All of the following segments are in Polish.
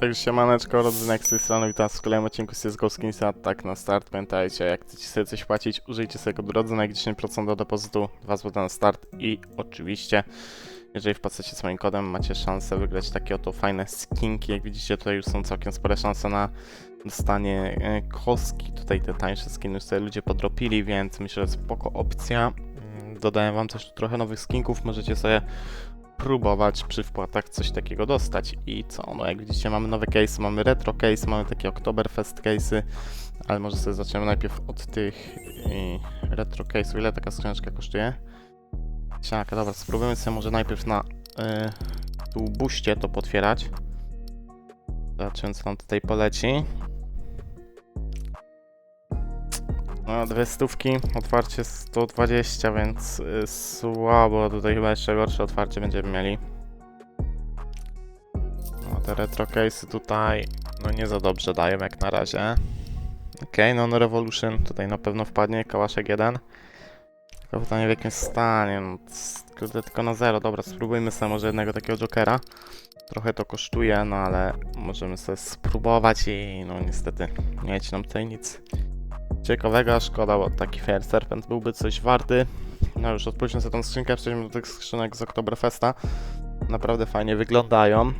Także siemaneczko, rodzynek z tej strony, witam w kolejnym odcinku z CSGO Skinsa, tak na start, pamiętajcie, jak chcecie sobie coś płacić, użyjcie sobie kodu rodzynek, 10% do depozytu, 2 zł na start i oczywiście, jeżeli wpłacacie swoim kodem, macie szansę wygrać takie oto fajne skinki, jak widzicie tutaj już są całkiem spore szanse na dostanie e, kostki, tutaj te tańsze skiny już sobie ludzie podropili, więc myślę, że spoko opcja, Mm, dodałem wam też trochę nowych skinków, możecie sobie próbować przy wpłatach coś takiego dostać. I co? No jak widzicie mamy nowe case, mamy retro case, mamy takie Oktoberfest case'y, ale może sobie zaczniemy najpierw od tych yy, retro case'ów. Ile taka skrzyneczka kosztuje? Siaka, dobra, spróbujemy sobie może najpierw na yy, tu buście to potwierać. Zobaczymy co nam tutaj poleci. No, dwie stówki, otwarcie 120, więc y, słabo. Tutaj chyba jeszcze gorsze otwarcie będziemy mieli. No, te retro case'y tutaj, no nie za dobrze dają jak na razie. Okej, no, no Revolution tutaj na pewno wpadnie, kałaszek jeden. Tylko pytanie w jakim stanie, no, tylko na zero. Dobra, spróbujmy sobie może jednego takiego Jokera. Trochę to kosztuje, no ale możemy sobie spróbować i no niestety nie leci nam tutaj nic ciekawego, szkoda, bo taki Fair Serpent byłby coś warty. No już odpuśćmy sobie tą skrzynkę, przejdźmy do tych skrzynek z Oktoberfesta. Naprawdę fajnie wyglądają.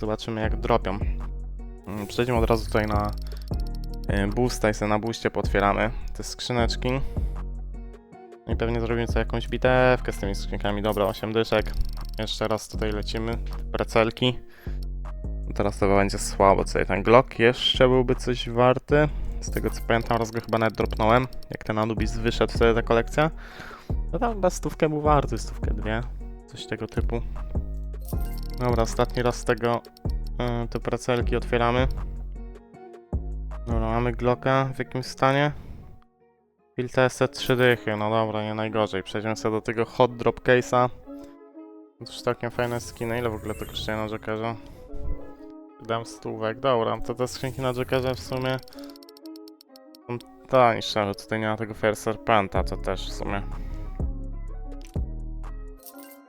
Zobaczymy jak dropią. Mm, Przejdźmy od razu tutaj na y, boosta i sobie na boostie potwieramy te skrzyneczki. I pewnie zrobimy sobie jakąś bitewkę z tymi skrzynkami. Dobra, 8 dyszek. Jeszcze raz tutaj lecimy. Precelki. Teraz to będzie słabo. Tutaj ten Glock jeszcze byłby coś warty. Z tego co pamiętam, raz go chyba nawet dropnąłem. Jak ten Anubis wyszedł wtedy ta kolekcja. No tam chyba stówkę był warty, stówkę dwie. Coś tego typu. Dobra, ostatni raz tego yy, te precelki otwieramy. Dobra, mamy Glocka w jakimś stanie. Filtese 3 dychy, no dobra, nie najgorzej. Przejdziemy sobie do tego hot drop case'a. Już całkiem fajne skiny. Ile w ogóle to kosztuje na Jokerze? Dam stówek, dobra, to te skrzynki na Jokerze w sumie są tańsze, ale tutaj nie ma tego Fair Serpenta, to też w sumie.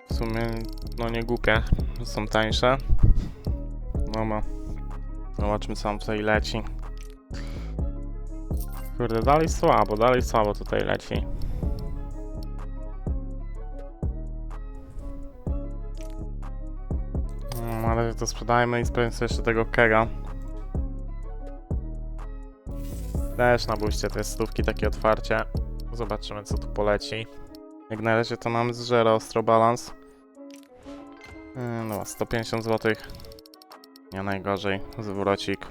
W sumie, no nie głupie, że są tańsze. No ma. Zobaczmy co nam tutaj leci. Kurde, dalej słabo, dalej słabo tutaj leci. No, ale to sprzedajmy i sprawdźmy sobie jeszcze tego kega. Też na buście te stówki takie otwarcie. Zobaczymy co tu poleci. Jak na razie to mamy z Zero Ostro Balance. Yy, No, 150 zł. Nie najgorzej. Zwrocik.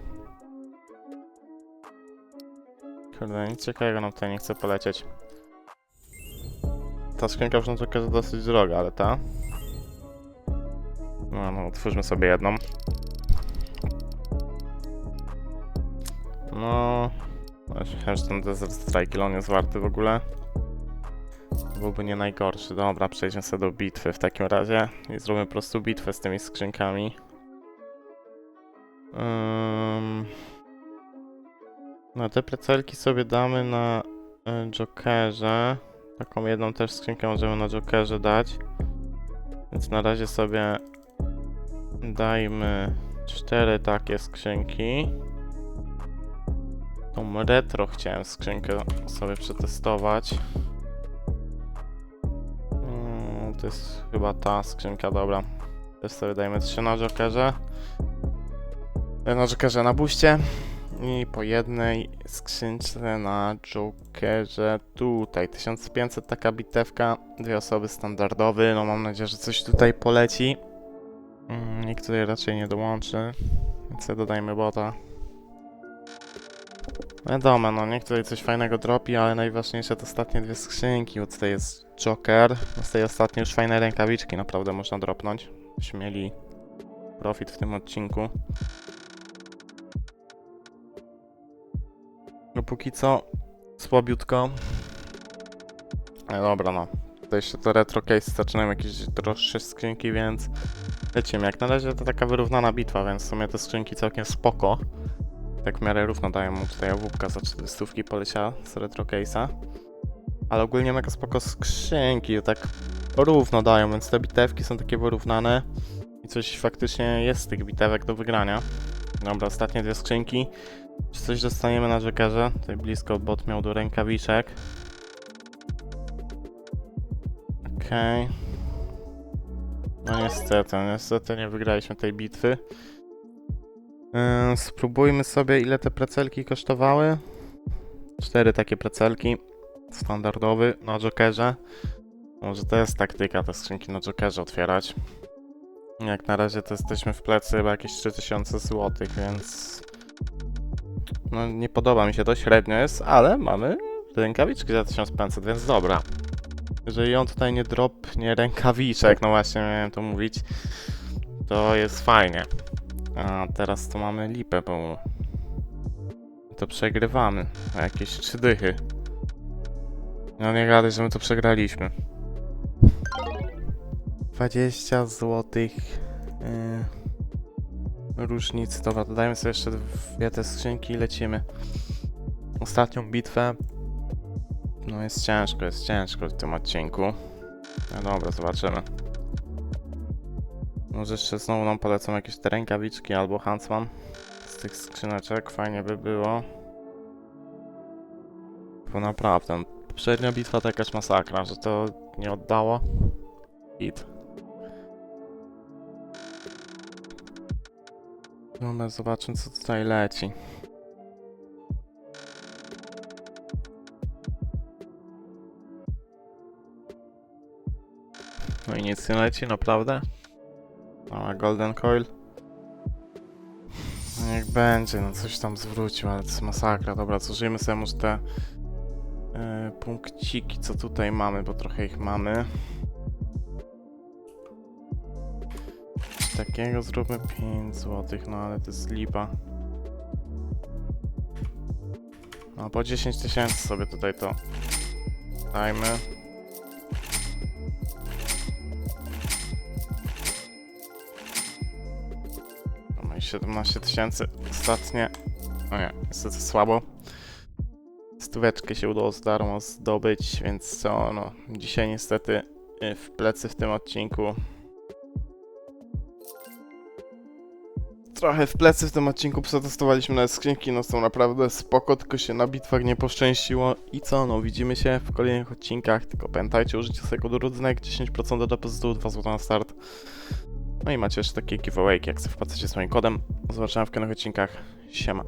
Kurde, nic ciekawego nam tutaj nie chce polecieć. Ta skrzynka już jest dosyć droga, ale ta... No, no, otwórzmy sobie jedną. No... Że ten Desert Strike on jest warty w ogóle. Byłby nie najgorszy. Dobra, przejdźmy sobie do bitwy w takim razie i zrobimy po prostu bitwę z tymi skrzynkami. Ym... No te precelki sobie damy na y, Jokerze. Taką jedną też skrzynkę możemy na Jokerze dać. Więc na razie sobie dajmy cztery takie skrzynki. Tą retro chciałem skrzynkę sobie przetestować. Mm, To jest chyba ta skrzynka, dobra. Też sobie dajmy 3 na Jokerze. E, Na Jokerze na buście. I po jednej skrzynce na Jokerze tutaj. 1500 taka bitewka. Dwie osoby standardowy. No mam nadzieję, że coś tutaj poleci. Mm, Nikt tutaj raczej nie dołączy. Więc dodajmy bota. Wiadomo, no niech tutaj coś fajnego dropi, ale najważniejsze to ostatnie dwie skrzynki, bo tutaj jest Joker. Z tej ostatniej już fajne rękawiczki naprawdę można dropnąć. Byśmy mieli profit w tym odcinku. No póki co słabiutko. Ale dobra no. Tutaj jeszcze to retro case zaczynają jakieś droższe skrzynki, więc lecimy. Jak na razie to taka wyrównana bitwa, więc w sumie te skrzynki całkiem spoko. Tak w miarę równo dają mu tutaj owóbka za 400 poleciała z retro case'a. Ale ogólnie mega spoko skrzynki, tak równo dają, więc te bitewki są takie wyrównane. I coś faktycznie jest z tych bitewek do wygrania. Dobra, ostatnie dwie skrzynki. Czy coś dostaniemy na Jokerze? Tutaj blisko bot miał do rękawiczek. Okej. No niestety, niestety nie wygraliśmy tej bitwy. Yy, spróbujmy sobie ile te precelki kosztowały. Cztery takie precelki. Standardowy na Jokerze. Może to jest taktyka te skrzynki na Jokerze otwierać. Jak na razie to jesteśmy w plecy chyba jakieś 3000 zł, więc... No nie podoba mi się to, średnio jest, ale mamy rękawiczki za 1500, więc dobra. Jeżeli on tutaj nie dropnie rękawiczek, no właśnie miałem to mówić, to jest fajnie. A teraz to mamy lipę, bo to przegrywamy. O jakieś trzy dychy. No nie gadaj, że my to przegraliśmy. 20 złotych yy, różnicy. Dobra, dodajmy sobie jeszcze dwie te skrzynki i lecimy. Ostatnią bitwę. No jest ciężko, jest ciężko w tym odcinku. No dobra, zobaczymy. Może jeszcze znowu nam polecą jakieś te rękawiczki albo Huntsman z tych skrzyneczek. Fajnie by było. Bo naprawdę, poprzednia bitwa to jakaś masakra, że to nie oddało. Hit. Dobra, zobaczmy co tutaj leci. No i nic nie leci, naprawdę? Mała Golden Coil. No Niech będzie, no coś tam zwrócił, ale to jest masakra. Dobra, zużyjmy sobie może te e, punkciki, co tutaj mamy, bo trochę ich mamy. Takiego zróbmy 5 zł, no ale to jest lipa. No po 10 tysięcy sobie tutaj to dajmy. 17 tysięcy ostatnie. No nie, niestety słabo. Stóweczkę się udało z darmo zdobyć, więc co, no dzisiaj niestety y, w plecy w tym odcinku. Trochę w plecy w tym odcinku przetestowaliśmy na skrzynki, no są naprawdę spoko, tylko się na bitwach nie poszczęściło. I co, no widzimy się w kolejnych odcinkach, tylko pamiętajcie, użycie sobie kodu RUDZNEK, 10% do depozytu, 2 zł na start. No i macie jeszcze takie giveaway, jak sobie wpłacacie swoim kodem. Zobaczymy w kolejnych odcinkach. Siema.